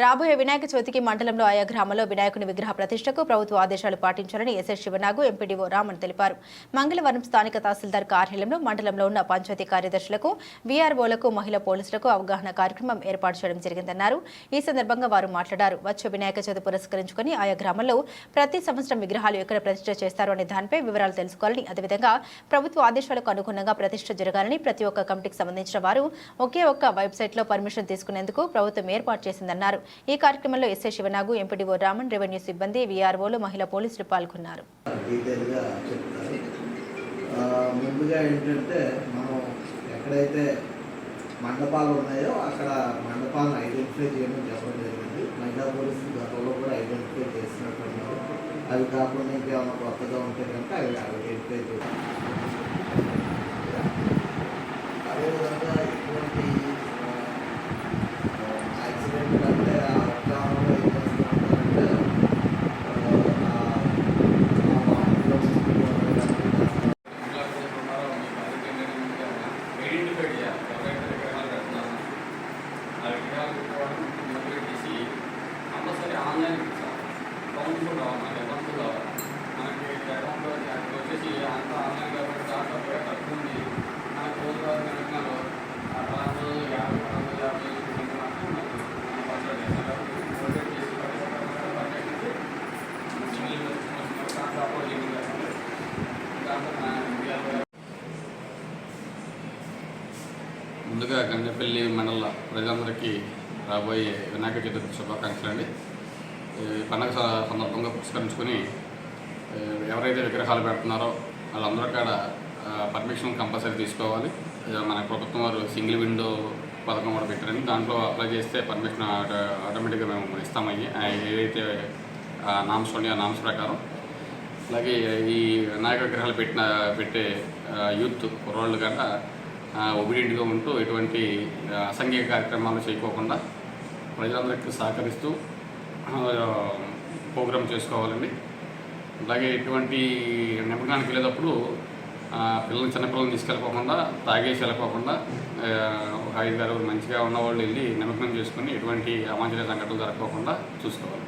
రాబోయే వినాయక చవితికి మండలంలో ఆయా గ్రామాల్లో వినాయకుని విగ్రహ ప్రతిష్టకు ప్రభుత్వ ఆదేశాలు పాటించాలని ఎస్ఎస్ శివనాగు ఎంపీడీఓ రామన్ తెలిపారు. మంగళవారం స్థానిక తహసీల్దార్ కార్యాలయంలో మండలంలో ఉన్న పంచాయతీ కార్యదర్శులకు వీఆర్ఓలకు మహిళా పోలీసులకు అవగాహన కార్యక్రమం ఏర్పాటు చేయడం జరిగిందన్నారు. ఈ సందర్భంగా వారు మాట్లాడారు. వచ్చే వినాయక చవితి పురస్కరించుకుని ఆయా గ్రామాల్లో ప్రతి సంవత్సరం విగ్రహాలు ఎక్కడ ప్రతిష్ట చేస్తారు అనే దానిపై వివరాలు తెలుసుకోవాలని అదేవిధంగా ప్రభుత్వ ఆదేశాలకు అనుగుణంగా ప్రతిష్ట జరగాలని ప్రతి ఒక్క కమిటీకి సంబంధించిన వారు ఒకే ఒక్క వెబ్సైట్లో పర్మిషన్ తీసుకునేందుకు ప్రభుత్వం ఏర్పాటు చేసిందన్నారు. ఈ కార్యక్రమంలో SI Sivanagu MPDO Raman revenue సిబ్బంది వీఆర్ఓలు మహిళా పోలీసులు పాల్గొన్నారు. ముందుగా ఏంటంటే మనం ఎక్కడైతే మండపాలు ఉన్నాయో అక్కడ మండపాలను ఐడెంటిఫై చేయడం చెప్పడం జరిగింది. మహిళా పోలీసులు గతంలో కూడా ఐడెంటిఫై చేసినట్టు అవి కాకుండా ఇంకేమైనా కొత్తగా ఉంటే కనుక అవి ఐడెంటిఫై చేయాలి ముందుగా గంగపల్లి మండల ప్రజలందరికీ రాబోయే వినాయక చతుర్థి శుభాకాంక్షలు అండి. పండగ స- సందర్భంగా పురస్కరించుకొని ఎవరైతే విగ్రహాలు పెడుతున్నారో వాళ్ళందరూ కూడా పర్మిషన్ కంపల్సరీ తీసుకోవాలి. మన ప్రభుత్వం వారు సింగిల్ విండో పథకం కూడా పెట్టారని దాంట్లో అప్లై చేస్తే పర్మిషన్ ఆటోమేటిక్గా మేము ఇస్తామయ్యి ఏదైతే నామ్స్ ఉన్నాయో ఆ నామ్స్ ప్రకారం. అలాగే ఈ వినాయక విగ్రహాలు పెట్టిన పెట్టే యూత్ కుర్రోళ్ళు కూడా ఒబిడియంట్గా ఉంటూ ఎటువంటి అసంఘిక కార్యక్రమాలు చేయకోకుండా ప్రజలందరికీ సహకరిస్తూ ప్రోగ్రాం ప్రోగ్రామ్ చేసుకోవాలండి. అలాగే ఎటువంటి నిమగ్నానికి వెళ్ళేటప్పుడు పిల్లల్ని చిన్నపిల్లల్ని తీసుకెళ్ళకోకుండా తాగేసి వెళ్ళకోకుండా ఒక ఐదు మంచిగా ఉన్నవాళ్ళు వెళ్ళి నిమగ్నం చేసుకుని ఎటువంటి అవాంఛనీయ సంఘటనలు జరగకోకుండా చూసుకోవాలి.